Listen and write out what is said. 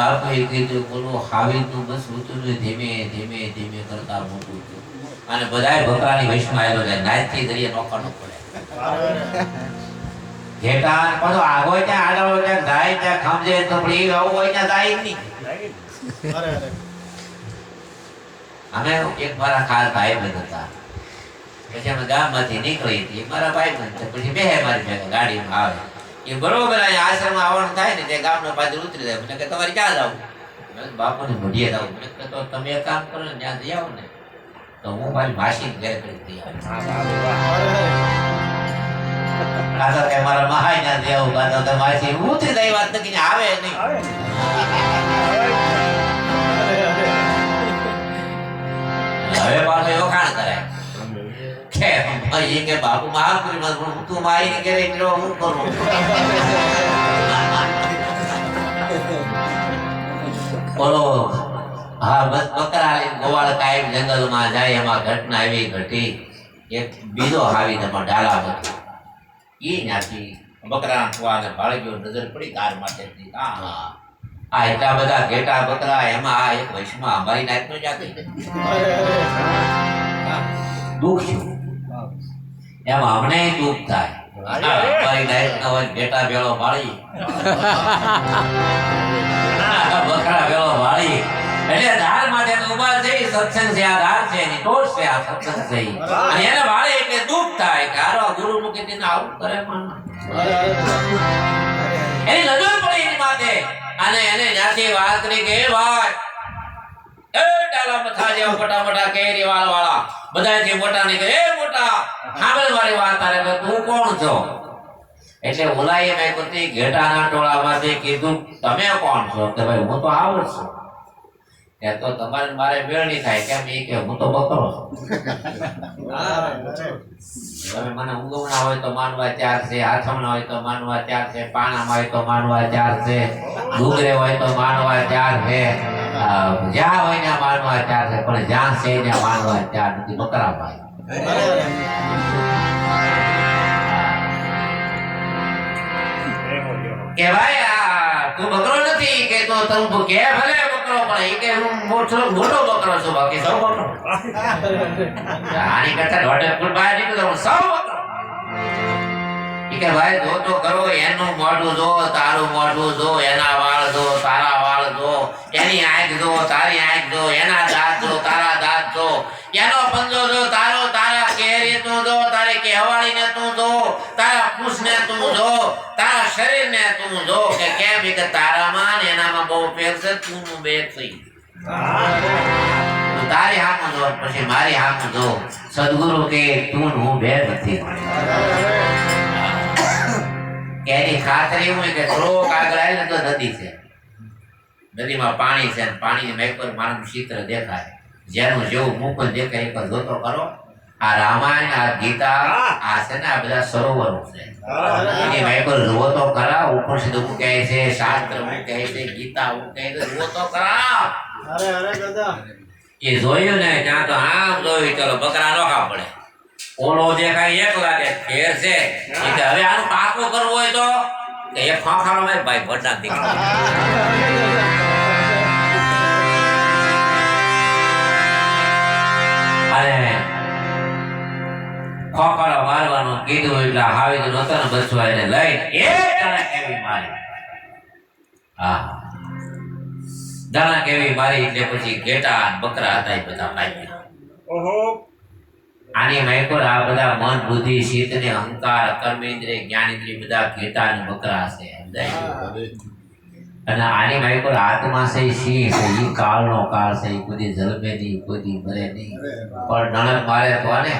હાવી કીધું બોલો હાવીનું બસ ઊંચું ધીમે ધીમે ધીમે કરતા મોટું અને બધાય બકરાની વૈષ્ણવ આવેલો છે નાચથી દરિયા નોખા નો પડે. ઘેટા પાછો આગો ત્યાં હોય ત્યાં, ગાય ત્યાં ખમજે તો પણ આવું હોય ત્યાં ગાય નહીં. અમે એક મારા ખાસ ભાઈ બંધ હતા. પછી અમે ગામમાંથી નીકળી હતી મારા ભાઈ બંધ પછી બે મારી ભેગા ગાડીમાં આવે. એ બરોબર અહીંયા આશ્રમમાં આવવાનું થાય ને તે ગામનો પાદર ઉતરી જાય. મને કે તમારે ક્યાં જવું? બાપુને ભૂડીએ જવું. મને તો તમે કામ કરો ને ત્યાં જઈ આવો ને. તો હું મારી માસી ઘેર કરી દઈ આવું કે મારા મહાય ત્યાં જઈ આવું કાં માસી ઉતરી જાય વાત નથી આવે નહીં. હવે પાછો એવો ભાઈ કે બાપુ કરી પણ તું મારી ને ઘરે નીકળો હું કરું? બોલો હા બસ બકરા લઈને ગોવાળ કાયમ જંગલમાં જાય એમાં ઘટના એવી ઘટી. એક બીજો હાવી તેમાં ડાલા હતો ઈ ત્યાંથી બકરા ખોવાને ભાળગ્યો નજર પડી કાર માટે હા. આ એટલા બધા ઘેટા બકરા એમાં આ એક વૈષ્ણવ અમારી નાતનો જ આ દુઃખ એમાં અમને દુઃખ થાય. આ અમારી નાતનો હોય ઘેટા ભેળો ભાળી આ બકરા ભેળો ભાળી એટલે ધાર માટે ઊભા છે સત્સંગ છે આ ધાર છે એની ટોચ છે આ સત્સંગ છે અને એને ભાળે એટલે દુઃખ થાય કે હારો આ ગુરુ મૂકી તેને આવું કરે માણસ. એની નજર પડી એની માથે. અને એને ત્યાંથી વાત કરી કે ભાઈ એ ડાલા મથા જેવા મોટા મોટા કેરી વાળ વાળા બધાયથી મોટા ની એ મોટા વાત તારે કે તું કોણ છો? એટલે ઓલાએ મેં કીધું ઘેટાના ટોળામાંથી કીધું, તમે કોણ છો? કે ભાઈ, હું તો આવડ છું. કે તો તમારે મારે મેળ નહીં થાય, કેમ એ કે હું તો બકરો તમે મને ઊંઘવણા હોય તો માનવા ચાર છે, આથમણા હોય તો માનવા ચાર છે, પાણામાં હોય તો માનવા ચાર છે, ડુંગરે હોય તો માનવા ચાર છે જ્યાં હોય ત્યાં માનવા ચાર છે, પણ જ્યાં છે ત્યાં માનવા ચાર નથી બકરા ભાઈ કે ભાઈ, આ તું બકરો નથી કે તો તું તું કે ભલે બકરો, પણ એ કે હું મોટો મોટો બકરો છું, બાકી સૌ બકરો. આની કરતા દોઢ ફૂટ બહાર નીકળો, હું સૌ બકરો. ઈ કે ભાઈ, જો તો કરો, એનું મોઢું જો, તારું મોઢું જો, એના વાળ જો, તારા વાળ જો, એની આંખ જો, તારી આંખ જો, એના દાંત જો, તારા દાંત જો, એનો પંજો જો, તારો તારા કેરી તું જો, તારી કહેવાળીને તું જો, તારા પૂછને તું જો, તારા શરીરને તું જો, કે કેમ કે તારામાં ને એનામાં બહુ ફેર છે, તું નું બે થઈ તારી હામું જો, પછી મારી હામું જો. સદગુરુ કે, તું હું બે નથી એની ખાતરી હું કે થોડોક આગળ આવે ને તો નદી છે. નદીમાં પાણી છે ને પાણીની મેઘ પર માણસનું ચિત્ર દેખાય. જેનું જેવું મુખ દેખાય, એક જોતો કરો આ રામાયણ આ ગીતા આ છે ને આ બધા સરોવરો છે. એની પર જુઓ તો ખરા ઉપનિષદ હું કહે છે શાસ્ત્ર હું કહે છે ગીતા હું કહે છે જુઓ તો ખરા અરે અરે દાદા. એ જોયું ને ત્યાં તો આમ જોયું ચલો બકરા નોખા પડે. ઓલો દેખાય એક લાગે ફેર છે એટલે હવે આનું પાકું કરવું હોય તો? એ એક ખોખારો ભાઈ ભડા દીકરા. એટલે હાવી ગયો નતો ને બચવા એને લઈ એક દાણા કેવી મારી. હા. દાણા કેવી મારી એટલે પછી ઘેટા બકરા હતા એ બધા ભાઈ ઓહો. આની માયકોર આ બધા મન બુદ્ધિ શીત ને અહંકાર કર્મેન્દ્રિય જ્ઞાનેન્દ્રિય બધા ઘેટા અને બકરા છે સમજાય? અને આની માયકોર આત્મા છે સિંહ છે ઈ કાળનો કાળ છે એ કોઈ જલમે નહીં કોઈ મરે નહીં. પણ નણંદ મારે તો ને